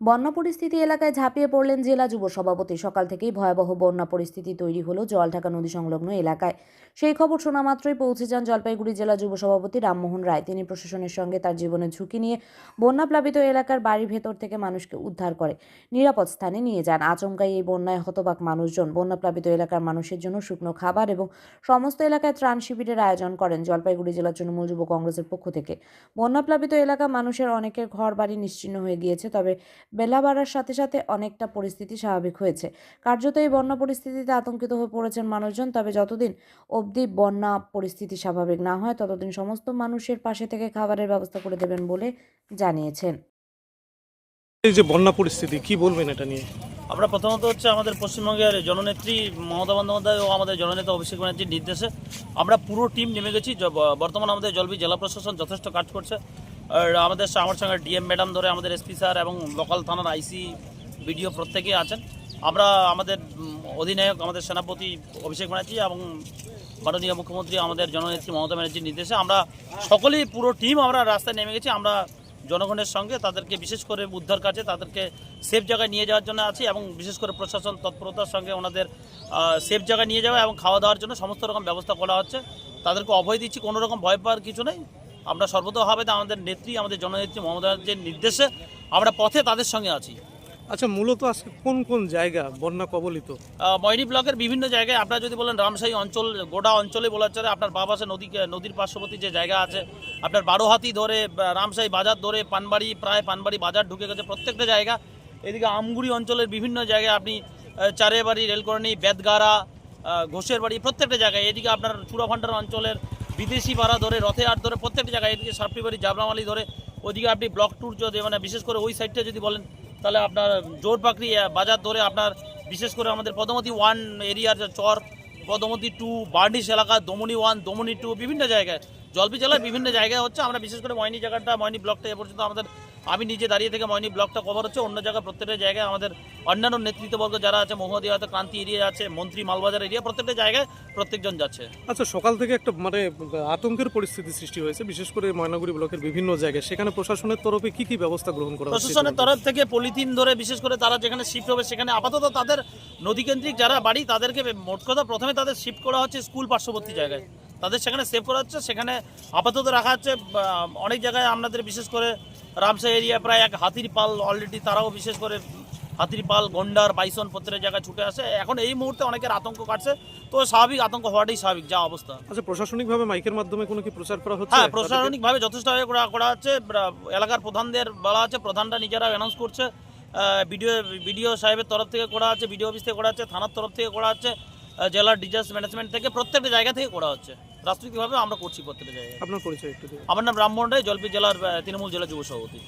বন্যা পরিস্থিতি এলাকায় ঝাঁপিয়ে পড়লেন জেলা যুব সভাপতি। সকাল থেকেই ভয়াবহ বন্যা পরিস্থিতি তৈরি হলো জলঢাকা নদী সংলগ্ন এলাকায়। সেই খবর শোনা মাত্রই পৌঁছে যান জলপাইগুড়ি জেলা যুব সভাপতি রামমোহন রায়। তিনি প্রশাসনের সঙ্গে তার জীবনের ঝুঁকি নিয়ে বন্যাপ্লাবিত এলাকার বাড়ির ভেতর থেকে মানুষকে উদ্ধার করে নিরাপদ স্থানে নিয়ে যান। আচমকাই এই বন্যায় হতবাক মানুষজন। বন্যাপ্লাবিত এলাকার মানুষের জন্য শুকনো খাবার এবং সমস্ত এলাকায় ত্রাণ শিবিরের আয়োজন করেন জলপাইগুড়ি জেলা তৃণমূল যুব কংগ্রেসের পক্ষ থেকে। বন্যাপ্লাবিত এলাকা মানুষের অনেকের ঘর বাড়ি নিশ্চিহ্ন হয়ে গিয়েছে, তবে বেলা বাড়ার সাথে সাথে অনেকটা পরিস্থিতি স্বাভাবিক হয়েছে। কার্যত এই বন্যা পরিস্থিতিতে আতঙ্কিত হয়ে পড়েছেন মানুষজন তবে যতদিন অবধি বন্যা পরিস্থিতি স্বাভাবিক না হয় ততদিন সমস্ত মানুষের পাশে থেকে খাবারের ব্যবস্থা করে দেবেন বলে জানিয়েছেন। এই যে বন্যা পরিস্থিতি কি বলবেন এটা নিয়ে? আমরা প্রথমত হচ্ছে আমাদের পশ্চিমবঙ্গের জননেত্রী মমতা বন্দ্যোপাধ্যায় ও আমাদের জননেতা অভিষেক ব্যানার্জির নির্দেশে আমরা পুরো টিম নেমে গেছি। বর্তমানে আমাদের জলবি জেলা প্রশাসন যথেষ্ট কাজ করছে। আমাদের আমার সঙ্গে ডিএম ম্যাডাম ধরে আমাদের এসপি স্যার এবং লোকাল থানার আইসি বিডিও প্রত্যেকেই আছেন। আমরা আমাদের অধিনায়ক, আমাদের সেনাপতি অভিষেক ব্যানার্জি এবং মাননীয় মুখ্যমন্ত্রী, আমাদের জননেত্রী মমতা ব্যানার্জির নির্দেশে আমরা সকলেই, পুরো টিম আমরা রাস্তায় নেমে গেছি। আমরা জনগণের সঙ্গে তাদেরকে বিশেষ করে উদ্ধার কাজে তাদেরকে সেফ জায়গায় নিয়ে যাওয়ার জন্য আছি এবং বিশেষ করে প্রশাসন তৎপরতার সঙ্গে ওনাদের সেফ জায়গায় নিয়ে যাওয়া এবং খাওয়া দাওয়ার জন্য সমস্ত রকম ব্যবস্থা করা হচ্ছে। তাদেরকে অভয় দিচ্ছি, কোনো রকম ভয় পাওয়ার কিছু নেই। আমরা সর্বতভাবে আমাদের নেত্রী আমাদের জননেত্রী মমতা ব্যানার্জির নির্দেশে আমরা পথে তাদের সঙ্গে আছি। আচ্ছা মূলত আজকে কোন কোন জায়গা বন্যা কবলিত? ময়নি ব্লকের বিভিন্ন জায়গায় আপনারা যদি বলেন রামশাহী অঞ্চল গোটা অঞ্চলে বলা চলে আপনার বাবাসে নদী নদীর পার্শ্ববর্তী যে জায়গা আছে আপনার বারোহাতি ধরে রামশাহী বাজার ধরে পানবাড়ি প্রায় পানবাড়ি বাজার ঢুকে গেছে প্রত্যেকটা জায়গা। এদিকে আমগুড়ি অঞ্চলের বিভিন্ন জায়গায় আপনি চারেবাড়ি রেলকরণি বেদগাড়া ঘোষের বাড়ি প্রত্যেকটা জায়গায়। এদিকে আপনার চূড়াভান্ডার অঞ্চলের বিদেশি ভাড়া ধরে, রথে আট ধরে, প্রত্যেকটা জায়গায় এদিকে সাপড়িবাড়ি জাবরামালি ধরে, ওইদিকে আপনি ব্লক ট্যুর যদি মানে বিশেষ করে ওই সাইডটা যদি বলেন, তাহলে আপনার জোরপাকড়ি বাজার ধরে আপনার বিশেষ করে আমাদের পদমতি ওয়ান এরিয়ার চর, পদমতি টু বার্ডিস এলাকা, দমনি ওয়ান দমনি টু বিভিন্ন জায়গায়, জলপি জেলার বিভিন্ন জায়গায় হচ্ছে, আমরা বিশেষ করে ময়নি জায়গাটা, ময়নি ব্লকটা এ পর্যন্ত আমাদের আমি নিজে দাঁড়িয়ে থেকে ময়নি ব্লকটা কভার হচ্ছে। অন্য জায়গায় প্রত্যেকটা জায়গায় আমাদের অন্যান্য নেতৃত্ববর্গ যারা আছে মহোদয় হয়তো ক্রান্তি এরিয়া আছে মন্ত্রী মালবাজার এরিয়া প্রত্যেকটা জায়গায় প্রত্যেকজন যাচ্ছে। আচ্ছা সকাল থেকে একটা মানে আতঙ্কের পরিস্থিতি সৃষ্টি হয়েছে বিশেষ করে ময়নাগুড়ি ব্লকের বিভিন্ন জায়গায়। সেখানে প্রশাসনের তরফে কি কি ব্যবস্থা গ্রহণ করা প্রশাসনের তরফ থেকে পলিথিন ধরে বিশেষ করে তারা যেখানে শিফট হবে সেখানে আপাতত তাদের নদীকেন্দ্রিক যারা বাড়ি তাদেরকে মোট কথা প্রথমে তাদের শিফট করা হচ্ছে স্কুল পার্শ্ববর্তী জায়গায়। তাদের সেখানে সেভ করা হচ্ছে সেখানে আপাতত রাখা হচ্ছে অনেক জায়গায় আমাদের বিশেষ করে রামসা এরিয়া প্রায় এক হাতির পাল অলরেডি তারাও বিশেষ করে হাতির পাল গন্ডার বাইসন প্রত্যেকের জায়গায় ছুটে আসে। এখন এই মুহূর্তে অনেকের আতঙ্ক কাটছে তো স্বাভাবিক আতঙ্ক হওয়াটাই স্বাভাবিক যা অবস্থা। আচ্ছা প্রশাসনিকভাবে মাইকের মাধ্যমে কোনো কি প্রচার করা হচ্ছে? হ্যাঁ প্রশাসনিকভাবে যথেষ্টভাবে করা করা হচ্ছে এলাকার প্রধানদের বলা আছে প্রধানরা নিজেরা অ্যানাউন্স করছে বিডিও বিডিও সাহেবের তরফ থেকে করা হচ্ছে বিডিও অফিস থেকে করা আছে থানার তরফ থেকে করা আহ, জেলার ডিজাস্টার ম্যানেজমেন্ট থেকে প্রত্যেকটা জায়গা থেকে করা হচ্ছে। রাজনৈতিকভাবে আমরা করছি প্রত্যেকটা জায়গায়। আপনার পরিচয় একটু আমার নাম রামমোহন রায় জলপি জেলার তৃণমূল জেলা যুব সভাপতি।